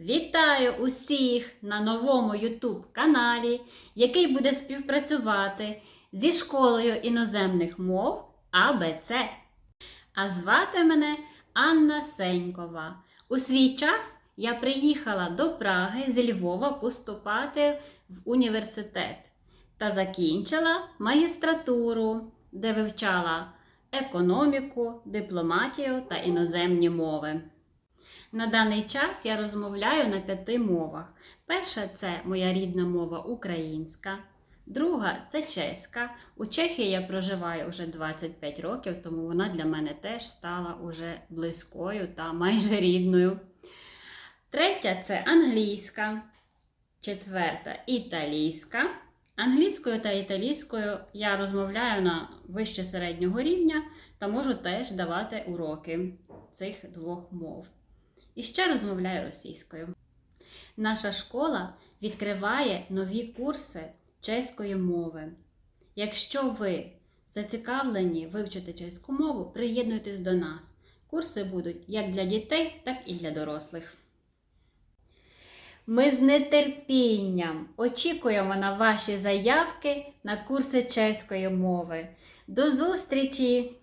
Вітаю усіх на новому YouTube каналі, який буде співпрацювати зі школою іноземних мов АБЦ. А звати мене Анна Сенькова. У свій час я приїхала до Праги з Львова поступати в університет та закінчила магістратуру, де вивчала економіку, дипломатію та іноземні мови. На даний час я розмовляю на п'яти мовах. Перша це моя рідна мова українська, друга це чеська. У Чехії я проживаю вже 25 років, тому вона для мене теж стала уже близькою та майже рідною. Третя це англійська, четверта італійська. Англійською та італійською я розмовляю на вище середнього рівня та можу теж давати уроки цих двох мов. І ще розмовляю російською. Наша школа відкриває нові курси чеської мови. Якщо ви зацікавлені вивчити чеську мову, приєднуйтесь до нас. Курси будуть як для дітей, так і для дорослих. Ми з нетерпінням очікуємо на ваші заявки на курси чеської мови. До зустрічі!